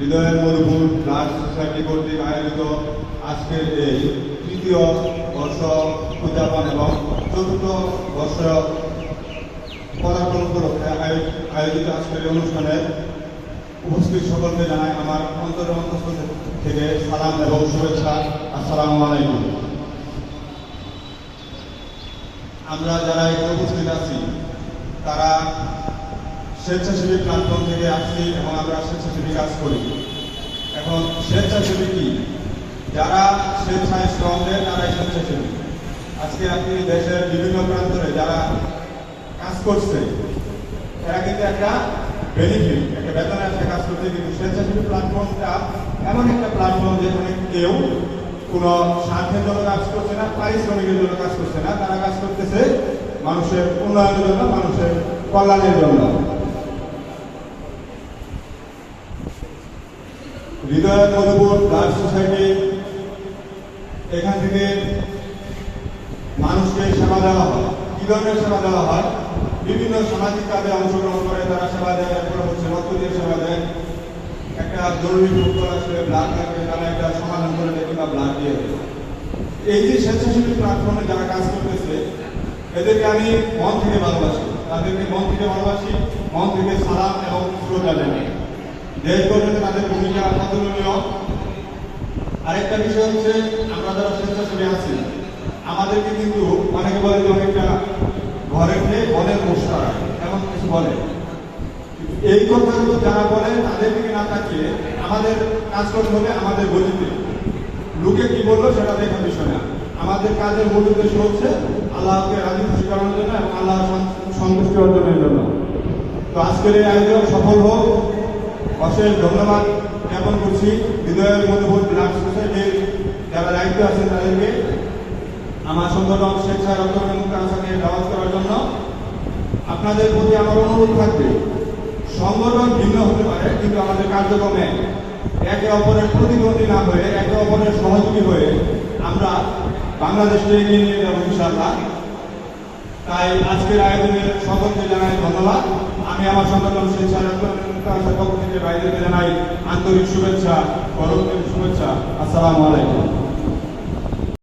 হৃদয়ের Madhupur blood society কর্তৃক আয়োজিত আজকের এই তৃতীয় বর্ষ উদযাপন এবং চতুর্থ বর্ষ পদার্পণ উপলক্ষে আয়োজ- আয়োজিত আজকের এই অনুষ্ঠানে উপস্থিত সকলকে জানাই আমার অন্তরের অন্তঃস্থল থেকে সালাম এবং শুভেচ্ছা। আসসালামু আলাইকুম। আমরা যারা এখানে উপস্থিত আছি, তারা স্বেচ্ছাসেবী প্ল্যাটফর্ম থেকে আসছি এবং আমরা স্বেচ্ছাসেবী কাজ করি। এখন স্বেচ্ছাসেবী কি? যারা স্বেচ্ছায় শ্রম দেয় তারাই স্বেচ্ছাসেবী। আজকে আপনি দেশের বিভিন্ন প্রান্তরে যারা কাজ করছে এরা কিন্তু একটা বেনিফিট একটা বেতনে একটা কাজ করছে কিন্তু স্বেচ্ছাসেবী প্ল্যাটফর্মটা এমন একটা প্ল্যাটফর্ম যেখানে কেউ কোনো স্বার্থের জন্য কাজ করছে না, পারিশ্রমিকের জন্য কাজ করছে না, তারা কাজ করতেছে মানুষের উন্নয়নের জন্য, মানুষের কল্যাণের জন্য। হৃদয় মধুপুর ব্লাড সোসাইটি এখান থেকে মানুষকে সেবা দেওয়া হয়। কি ধরনের সেবা দেওয়া হয়? বিভিন্ন সামাজিক কাজে অংশগ্রহণ করে তারা সেবা দেয় দিয়ে সেবা দেয়। একটা জরুরি ফুটবল আসলে ব্লাড লাগবে তারা একটা সমাধান করে দেয় কিংবা ব্লাড দিয়ে দেয়। এই যে স্বেচ্ছাসেবী প্ল্যাটফর্মে যারা কাজ করতেছে, এদেরকে আমি মন থেকে ভালোবাসি। তাদেরকে মন থেকে ভালোবাসি, মন থেকে সালাম এবং শ্রদ্ধা জানাই। তাদের ভূমিকা অতুলনীয়। আরেকটা বিষয় হচ্ছে, আমরা যারা স্বেচ্ছাসেবী আছি, আমাদেরকে কিন্তু অনেকে বলে অনেকটা ঘরে খেয়ে বনের পোস্টার এমন কিছু বলে। এই কথাগুলো যারা বলে, তাদের দিকে না তাকিয়ে আমাদের কাজ করতে হবে আমাদের গতিতে। লোকে কি বলল সেটা দেখার বিষয় না। আমাদের কাজের মূল উদ্দেশ্য হচ্ছে আল্লাহকে রাজি খুশি করানোর জন্য এবং আল্লাহ সন্তুষ্টি অর্জনের জন্য। তো আজকের এই আয়োজন সফল হোক। অশেষ ধন্যবাদ জ্ঞাপন করছি। হৃদয়ের মধ্যে ব্লাড সোসাইটির যারা দায়িত্ব আছেন তাদেরকে আমার সংগঠন স্বেচ্ছায় রক্তদান কাছাকে দাওয়াত করার জন্য। আপনাদের প্রতি আমার অনুরোধ থাকবে, সংগঠন ভিন্ন হতে পারে, কিন্তু আমাদের কার্যক্রমে একে অপরের প্রতিদ্বন্দ্বী না হয়ে, একে অপরের সহযোগী হয়ে আমরা বাংলাদেশকে এগিয়ে নিয়ে যাব ইনশাআল্লাহ। তাই আজকের আয়োজনের সকলকে জানাই ধন্যবাদ। আমি আমার সংগঠন সেই বাইরে আন্তরিক শুভেচ্ছা শুভেচ্ছা। আসসালামু আলাইকুম।